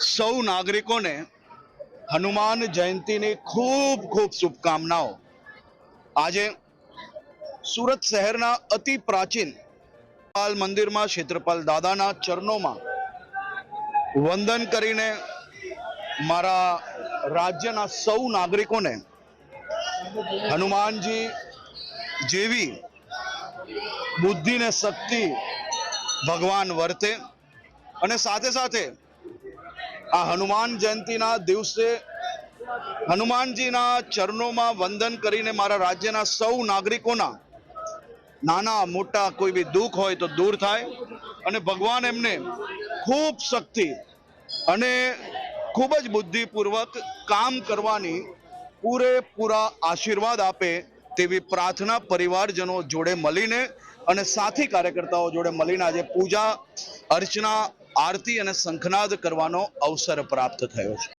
સૌ નાગરિકોને હનુમાન જયંતીની ખૂબ ખૂબ શુભકામનાઓ. આજે સુરત શહેરના અતિ પ્રાચીન પાલ મંદિરમાં ક્ષેત્રપાલ દાદાના ચરણોમાં વંદન કરીને મારા રાજ્યના સૌ નાગરિકોને હનુમાનજી જેવી બુદ્ધિ ને શક્તિ ભગવાન વર્તે અને સાથે સાથે આ હનુમાન જયંતીના દિવસે હનુમાનજીના ચરણોમાં વંદન કરીને મારા રાજ્યના સૌ નાગરિકોના નાના મોટા કોઈ બી દુઃખ હોય તો દૂર થાય અને ભગવાન એમને ખૂબ શક્તિ અને ખૂબ જ બુદ્ધિપૂર્વક કામ કરવાની પૂરેપૂરા આશીર્વાદ આપે તેવી પ્રાર્થના પરિવારજનો જોડે મળીને અને સાથી કાર્યકર્તાઓ જોડે મળીને આજે પૂજા અર્ચના આરતી અને શંખનાદ કરવાનો અવસર પ્રાપ્ત થયો છે.